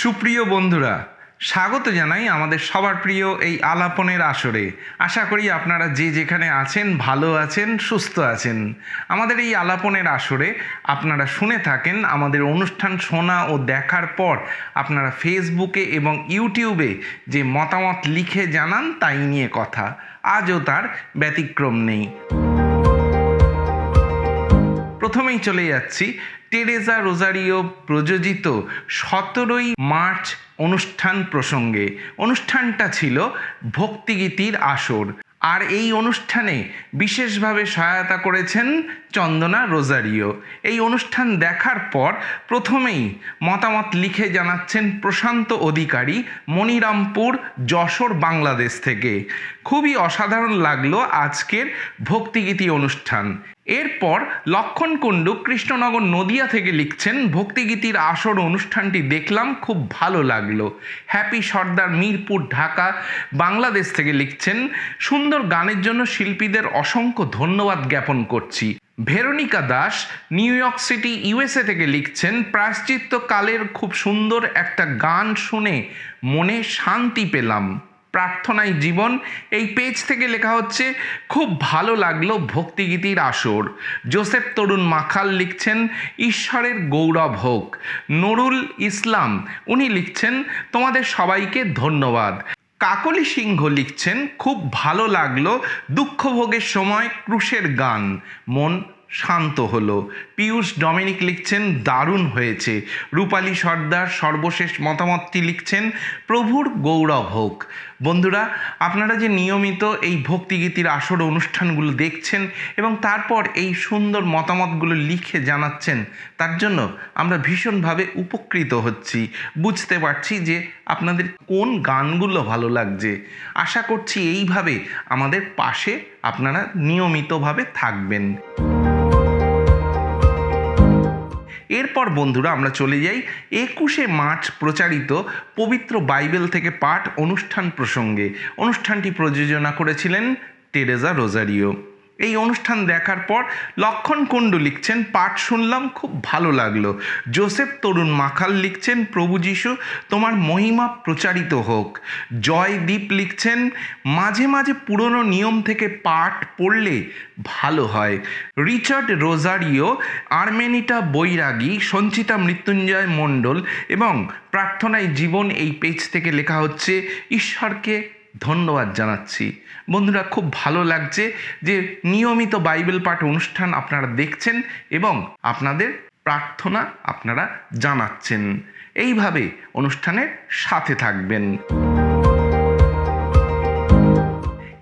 সুপ্রিয় বন্ধুরা, স্বাগত জানাই আমাদের সবার প্রিয় এই আলাপনের আসরে। আশা করি আপনারা যে যেখানে আছেন, ভালো আছেন, সুস্থ আছেন। আমাদের এই আলাপনের আসরে আপনারা শুনে থাকেন আমাদের অনুষ্ঠান শোনা ও দেখার পর আপনারা ফেসবুকে এবং ইউটিউবে যে মতামত লিখে জানান তাই নিয়ে কথা। আজও তার ব্যতিক্রম নেই। প্রথমেই চলে যাচ্ছি। টেরেজা রোজারিও প্রযোজিত সতেরোই মার্চ অনুষ্ঠান প্রসঙ্গে। অনুষ্ঠানটা ছিল ভক্তিগীতির আসর। আর এই অনুষ্ঠানে বিশেষভাবে সহায়তা করেছেন চন্দনা রোজারিও। এই অনুষ্ঠান দেখার পর প্রথমেই মতামত লিখে জানাচ্ছেন প্রশান্ত অধিকারী, মনিরামপুর, যশোর, বাংলাদেশ থেকে। খুবই অসাধারণ লাগল আজকের ভক্তিগীতি অনুষ্ঠান। এরপর লক্ষণ কুণ্ডু কৃষ্ণনগর নদিয়া থেকে লিখছেন, ভক্তিগীতির আসর অনুষ্ঠানটি দেখলাম, খুব ভালো লাগল। হ্যাপি সর্দার মিরপুর, ঢাকা, বাংলাদেশ থেকে লিখছেন, সুন্দর গানের জন্য শিল্পীদের অসংখ্য ধন্যবাদ জ্ঞাপন করছি। Veronica Das, New York City, USA থেকে লিখছেন প্রায়শ্চিত্ত কালের খুব সুন্দর একটা গান শুনে মনে শান্তি পেলাম। প্রার্থনায় জীবন। এই পেজ থেকে লেখা হচ্ছে, খুব ভালো লাগল ভক্তিগীতির আসর। জোসেফ তরুণ মাখাল লিখছেন, ঈশ্বরের গৌরব হোক। নুরুল ইসলাম, উনি লিখছেন, তোমাদের সবাইকে ধন্যবাদ। কাকলি সিংহ লিখছেন, খুব ভালো লাগল দুঃখভোগের সময় ক্রুশের গান। মন শান্ত হলো। পীয়ূষ ডমিনিক লিখছেন, দারুণ হয়েছে। রূপালী সর্দার সর্বশেষ মতামতটি লিখছেন, প্রভুর গৌরব হোক। বন্ধুরা, আপনারা যে নিয়মিত এই ভক্তিগীতির আসর অনুষ্ঠানগুলো দেখছেন এবং তারপর এই সুন্দর মতামতগুলো লিখে জানাচ্ছেন, তার জন্য আমরা ভীষণভাবে উপকৃত হচ্ছি। বুঝতে পারছি যে আপনাদের কোন গানগুলো ভালো লাগছে। আশা করছি এইভাবে আমাদের পাশে আপনারা নিয়মিতভাবে থাকবেন। এরপর বন্ধুরা আমরা চলে যাই একুশে মার্চ প্রচারিত পবিত্র বাইবেল থেকে পাঠ অনুষ্ঠান প্রসঙ্গে। অনুষ্ঠানটি প্রযোজনা করেছিলেন টেরেজা রোজারিও। এই অনুষ্ঠান দেখার পর লক্ষণ কুণ্ডু লিখছেন, পাঠ শুনলাম, খুব ভালো লাগল। জোসেফ তরুণ মাখাল লিখছেন, প্রভু যিশু, তোমার মহিমা প্রচারিত হোক। জয়দীপ লিখছেন, মাঝে মাঝে পুরনো নিয়ম থেকে পাঠ পড়লে ভালো হয়। Richard Rozario, Armenita Bairagi, Sanchita Mrityunjoy Mondal এবং প্রার্থনায় জীবন এই পেজ থেকে লেখা হচ্ছে, ঈশ্বরকে ধন্যবাদ জানাচ্ছি। বন্ধুরা, খুব ভালো লাগছে যে নিয়মিত বাইবেল পাঠ অনুষ্ঠান আপনারা দেখছেন এবং আপনাদের প্রার্থনা আপনারা জানাচ্ছেন। এইভাবে অনুষ্ঠানের সাথে থাকবেন।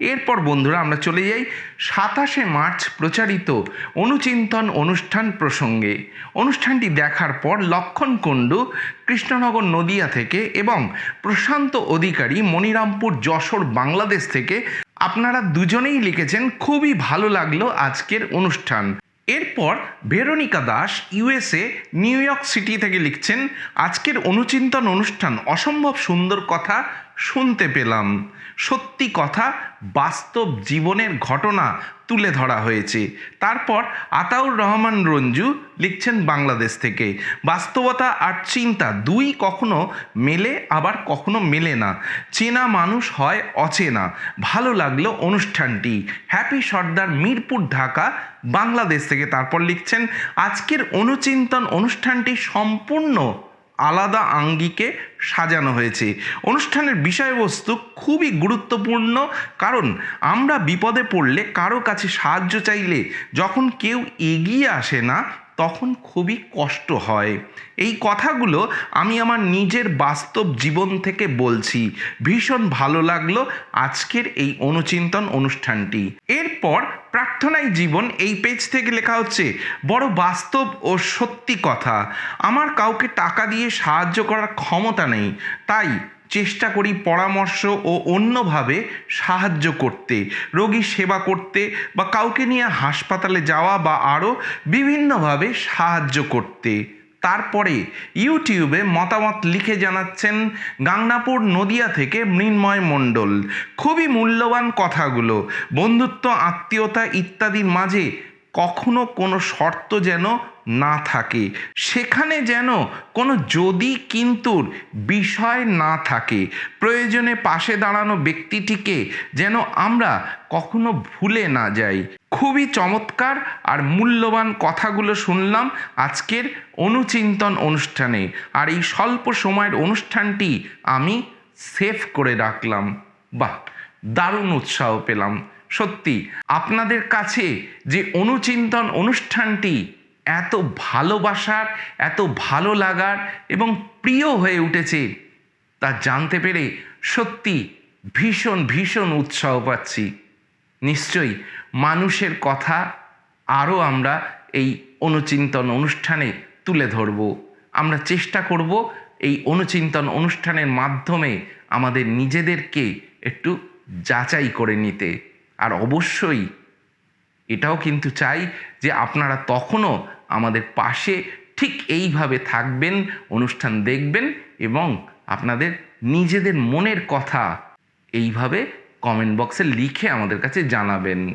এরপর বন্ধুরা আমরা চলে যাই সাতাশে মার্চ প্রচারিত অনুচিন্তন অনুষ্ঠান প্রসঙ্গে। অনুষ্ঠানটি দেখার পর লক্ষণ কুণ্ডু কৃষ্ণনগর নদিয়া থেকে এবং প্রশান্ত অধিকারী মনিরামপুর যশোর বাংলাদেশ থেকে আপনারা দুজনেই লিখেছেন, খুবই ভালো লাগল আজকের অনুষ্ঠান। এরপর Veronica Das, USA, New York City থেকে লিখছেন, আজকের অনুচিন্তন অনুষ্ঠান অসম্ভব সুন্দর কথা শুনতে পেলাম। সত্যি কথা বাস্তব জীবনের ঘটনা তুলে ধরা হয়েছে। তারপর আতাউর রহমান রঞ্জু লিখছেন বাংলাদেশ থেকে। বাস্তবতা আর চিন্তা দুই কখনো মেলে, আবার কখনো মেলে না। চেনা মানুষ হয় অচেনা। ভালো লাগল অনুষ্ঠানটি। হ্যাপি সর্দার মিরপুর, ঢাকা, বাংলাদেশ থেকে। তারপর লিখছেন, আজকের অনুচিন্তন অনুষ্ঠানটি সম্পূর্ণ আলাদা আঙ্গিকে সাজানো হয়েছে। অনুষ্ঠানের বিষয়বস্তু খুবই গুরুত্বপূর্ণ, কারণ আমরা বিপদে পড়লে কারও কাছে সাহায্য চাইলে যখন কেউ এগিয়ে আসে না তখন খুবই কষ্ট হয়। এই কথাগুলো আমি আমার নিজের বাস্তব জীবন থেকে বলছি। ভীষণ ভালো লাগল আজকের এই অনুচিন্তন অনুষ্ঠানটি। এরপর প্রার্থনায় জীবন, এই পেজ থেকে লেখা হচ্ছে, বড় বাস্তব ও সত্যি কথা। আমার কাউকে টাকা দিয়ে সাহায্য করার ক্ষমতা নেই। তাই চেষ্টা করি পরামর্শ ও অন্যভাবে সাহায্য করতে। রোগীর সেবা করতে বা কাউকে নিয়ে হাসপাতালে যাওয়া বা আরও বিভিন্নভাবে সাহায্য করতে। তারপরে ইউটিউবে মতামত লিখে জানাচ্ছেন গাংনাপুর নদিয়া থেকে মৃন্ময় মণ্ডল। খুবই মূল্যবান কথাগুলো। বন্ধুত্ব, আত্মীয়তা ইত্যাদির মাঝে কখনো কোনো শর্ত যেন না থাকে। সেখানে যেন কোনো যদি কিন্তুর বিষয় না থাকে। প্রয়োজনে পাশে দাঁড়ানো ব্যক্তিটিকে যেন আমরা কখনো ভুলে না যাই। খুবই চমৎকার আর মূল্যবান কথাগুলো শুনলাম আজকের অনুচিন্তন অনুষ্ঠানে। আর এই স্বল্প সময়ের অনুষ্ঠানটি আমি সেভ করে রাখলাম। বাহ, দারুণ উৎসাহ পেলাম। সত্যি, আপনাদের কাছে যে অনুচিন্তন অনুষ্ঠানটি এত ভালোবাসার, এত ভালো লাগার এবং প্রিয় হয়ে উঠেছে, তা জানতে পেরে সত্যি ভীষণ ভীষণ উৎসাহ পাচ্ছি। নিশ্চয়ই মানুষের কথা আরও আমরা এই অনুচিন্তন অনুষ্ঠানে তুলে ধরব। আমরা চেষ্টা করব এই অনুচিন্তন অনুষ্ঠানের মাধ্যমে আমাদের নিজেদেরকে একটু যাচাই করে নিতে। আর অবশ্যই এটাও কিন্তু চাই যে আপনারা তখনও আমাদের পাশে ঠিক এইভাবে থাকবেন, অনুষ্ঠান দেখবেন এবং আপনাদের নিজেদের মনের কথা এইভাবে কমেন্ট বক্সে লিখে আমাদের কাছে জানাবেন।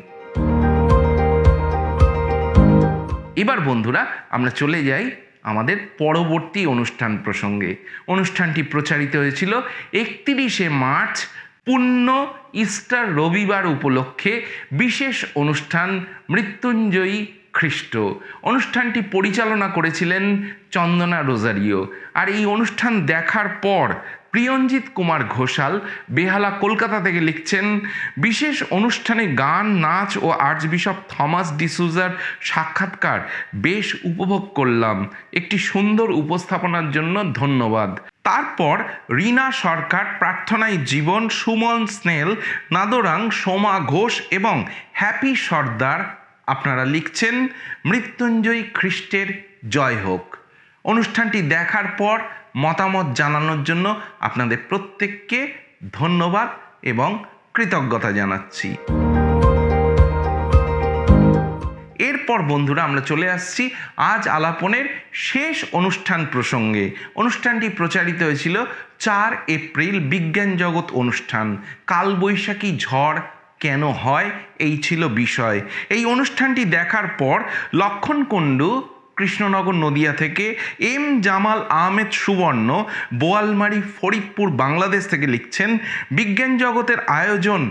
এবার বন্ধুরা, আমরা চলে যাই আমাদের পরবর্তী অনুষ্ঠান প্রসঙ্গে। অনুষ্ঠানটি প্রচারিত হয়েছিল একত্রিশে মার্চ পূর্ণ ইস্টার রবিবার উপলক্ষে বিশেষ অনুষ্ঠান মৃত্যুঞ্জয়ী খ্রিস্ট অনুষ্ঠানটি পরিচালনা করেছিলেন চন্দনা রোজারিও। আর এই অনুষ্ঠান দেখার পর প্রিয়ঞ্জিত কুমার ঘোষাল বেহালা কলকাতা থেকে লিখছেন, বিশেষ অনুষ্ঠানে গান, নাচ ও আর্চ বিশপ থমাস ডিসুজার সাক্ষাৎকার বেশ উপভোগ করলাম। একটি সুন্দর উপস্থাপনার জন্য ধন্যবাদ। তারপর রীনা সরকার, প্রার্থনায় জীবন, সুমন স্নেল, নাদরাং, সোমা ঘোষ এবং হ্যাপি সর্দার আপনারা লিখছেন, মৃত্যুঞ্জয়ী খ্রিস্টের জয় হোক। অনুষ্ঠানটি দেখার পর মতামত জানানোর জন্য আপনাদের প্রত্যেককে ধন্যবাদ এবং কৃতজ্ঞতা জানাচ্ছি। এরপর বন্ধুরা আমরা চলে আসছি আজ আলাপনের শেষ অনুষ্ঠান প্রসঙ্গে। অনুষ্ঠানটি প্রচারিত হয়েছিল চার এপ্রিল বিজ্ঞান জগৎ অনুষ্ঠান। কালবৈশাখী ঝড় কেন হয়? এই ছিল বিষয়। এই অনুষ্ঠানটি দেখার পর লক্ষণ কুণ্ডু কৃষ্ণনগর নদিয়া থেকে এম জামাল আহমেদ সুবর্ণ, বোয়ালমারি, ফরিদপুর, বাংলাদেশ থেকে লিখছেন, বিজ্ঞান জগতের আয়োজন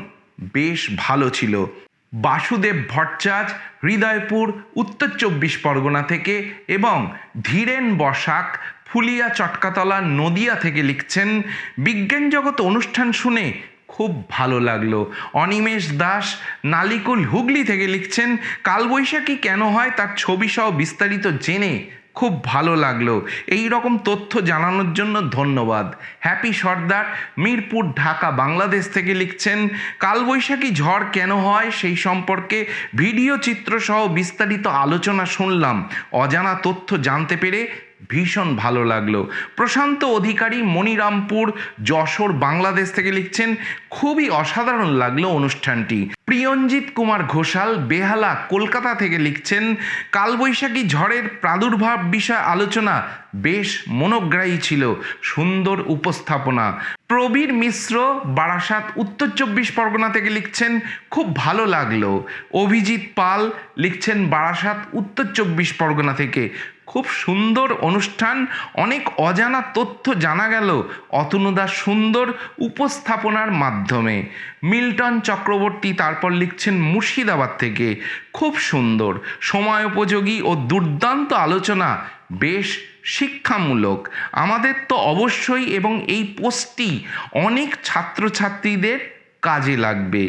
বেশ ভালো ছিল। বাসুদেব ভট্টাচার্য, হৃদয়পুর, উত্তর চব্বিশ পরগনা থেকে এবং ধীরেন বসাক, ফুলিয়া চটকাতলা, নদিয়া থেকে লিখছেন, বিজ্ঞান জগৎ অনুষ্ঠান শুনে খুব ভালো লাগল। অনিমেষ দাস, নালিকুল হুগলি থেকে লিখছেন, কালবৈশাখী কেন হয় তার ছবি সহ বিস্তারিত জেনে খুব ভালো লাগল। এই রকম তথ্য জানানোর জন্য ধন্যবাদ। হ্যাপি সর্দার, মিরপুর, ঢাকা, বাংলাদেশ থেকে লিখছেন, কালবৈশাখী ঝড় কেন হয় সেই সম্পর্কে ভিডিও চিত্রসহ বিস্তারিত আলোচনা শুনলাম। অজানা তথ্য জানতে পেরে ভীষণ ভালো লাগল। প্রশান্ত অধিকারী মনিরামপুর যশোর, বাংলাদেশ থেকে লিখছেন, খুবই অসাধারণ লাগল অনুষ্ঠানটি। প্রিয়ঞ্জিত কুমার ঘোষাল, বেহালা, কলকাতা থেকে লিখছেন, কালবৈশাখী ঝড়ের প্রাদুর্ভাব বিষয় আলোচনা বেশ মনোগ্রাহী ছিল। সুন্দর উপস্থাপনা। প্রবীর মিশ্র, বারাসাত, উত্তর চব্বিশ পরগনা থেকে লিখছেন, খুব ভালো লাগল। অভিজিৎ পাল লিখছেন, বারাসাত, উত্তর চব্বিশ পরগনা থেকে। খুব সুন্দর অনুষ্ঠান, অনেক অজানা তথ্য জানা গেল অতনুদা সুন্দর উপস্থাপনার মাধ্যমে। মিল্টন চক্রবর্তী তারপর লিখছেন মুর্শিদাবাদ থেকে, খুব সুন্দর, সময় উপযোগী ও দুর্দান্ত আলোচনা, বেশ শিক্ষামূলক। আমাদের তো অবশ্যই এবং এই পোস্টটি অনেক ছাত্রছাত্রীদের কাজে লাগবে।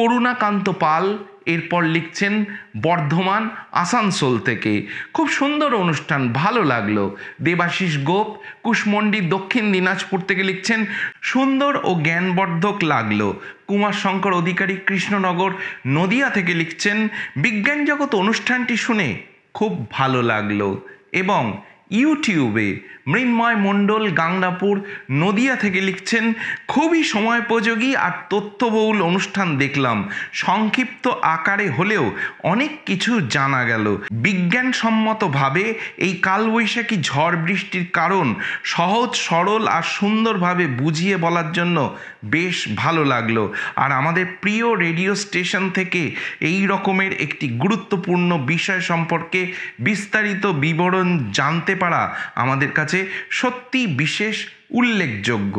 করুণাকান্ত পাল এরপর লিখছেন বর্ধমান, আসানসোল থেকে। খুব সুন্দর অনুষ্ঠান, ভালো লাগল। দেবাশিস গোপ কুশমন্ডি দক্ষিণ দিনাজপুর থেকে লিখছেন, সুন্দর ও জ্ঞানবর্ধক লাগল। কুমার শঙ্কর অধিকারী, কৃষ্ণনগর, নদিয়া থেকে লিখছেন, বিজ্ঞান জগৎ অনুষ্ঠানটি শুনে খুব ভালো লাগল। এবং ইউটিউবে মৃন্ময় মণ্ডল গাংনাপুর নদিয়া থেকে লিখছেন, খুবই সময়োপযোগী আর তথ্যবহুল অনুষ্ঠান দেখলাম। সংক্ষিপ্ত আকারে হলেও অনেক কিছু জানা গেল। বিজ্ঞানসম্মতভাবে এই কালবৈশাখী ঝড় বৃষ্টির কারণ সহজ, সরল আর সুন্দরভাবে বুঝিয়ে বলার জন্য বেশ ভালো লাগল। আর আমাদের প্রিয় রেডিও স্টেশন থেকে এই রকমের একটি গুরুত্বপূর্ণ বিষয় সম্পর্কে বিস্তারিত বিবরণ জানতে পারা আমাদের কাছে সত্যি বিশেষ, উল্লেখযোগ্য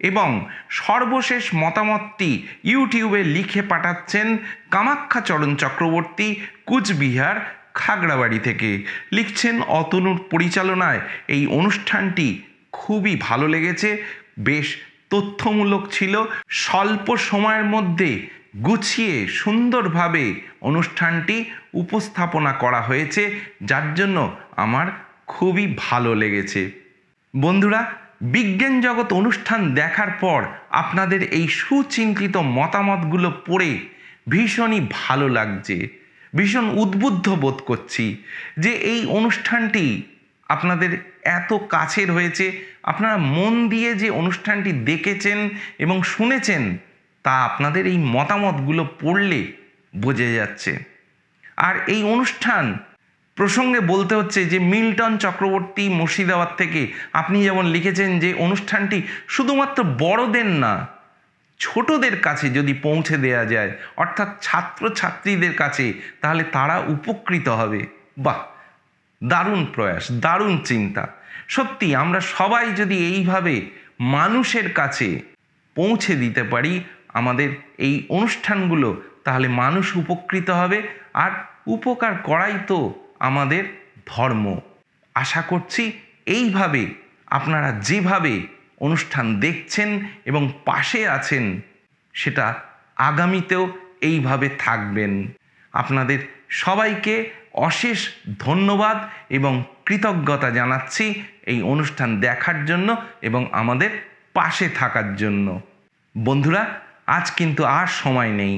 এবং সর্বশেষ মতামতটি ইউটিউবে লিখে পাঠাচ্ছেন কামাখ্যাচরণ চক্রবর্তী কুচবিহার, খাগড়াবাড়ি থেকে। লিখছেন, অতনুর পরিচালনায় এই অনুষ্ঠানটি খুবই ভালো লেগেছে। বেশ তথ্যমূলক ছিল। স্বল্প সময়ের মধ্যে গুছিয়ে সুন্দরভাবে অনুষ্ঠানটি উপস্থাপনা করা হয়েছে, যার জন্য আমার খুবই ভালো লেগেছে। বন্ধুরা, বিজ্ঞান জগৎ অনুষ্ঠান দেখার পর আপনাদের এই সুচিন্তিত মতামতগুলো পড়ে ভীষণই ভালো লাগছে। ভীষণ উদ্বুদ্ধ বোধ করছি যে এই অনুষ্ঠানটি আপনাদের এত কাছের হয়েছে, আপনারা মন দিয়ে যে অনুষ্ঠানটি দেখেছেন এবং শুনেছেন, তা আপনাদের এই মতামতগুলো পড়লে বোঝা যাচ্ছে। আর এই অনুষ্ঠান প্রসঙ্গে বলতে হচ্ছে যে মিল্টন চক্রবর্তী মুর্শিদাবাদ থেকে আপনি যেমন লিখেছেন যে অনুষ্ঠানটি শুধুমাত্র বড়দের না, ছোটদের কাছে যদি পৌঁছে দেয়া যায়, অর্থাৎ ছাত্রছাত্রীদের কাছে, তাহলে তারা উপকৃত হবে। বাহ, দারুণ প্রয়াস, দারুণ চিন্তা। সত্যি, আমরা সবাই যদি এইভাবে মানুষের কাছে পৌঁছে দিতে পারি আমাদের এই অনুষ্ঠানগুলো, তাহলে মানুষ উপকৃত হবে। আর উপকার করাই তো আমাদের ধর্ম। আশা করছি এইভাবে আপনারা যেভাবে অনুষ্ঠান দেখছেন এবং পাশে আছেন, সেটা আগামীতেও এইভাবে থাকবেন। আপনাদের সবাইকে অশেষ ধন্যবাদ এবং কৃতজ্ঞতা জানাচ্ছি এই অনুষ্ঠান দেখার জন্য এবং আমাদের পাশে থাকার জন্য। বন্ধুরা, আজ কিন্তু আর সময় নেই।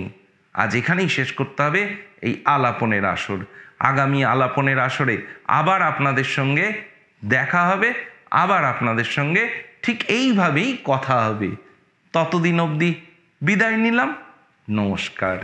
আজ এখানেই শেষ করতে হবে। এই আলাপনের আসর। আগামী আলাপনের আসরে আবার আপনাদের সঙ্গে দেখা হবে, আবার আপনাদের সঙ্গে ঠিক এইভাবেই কথা হবে। ততদিন অবধি বিদায় নিলাম। নমস্কার।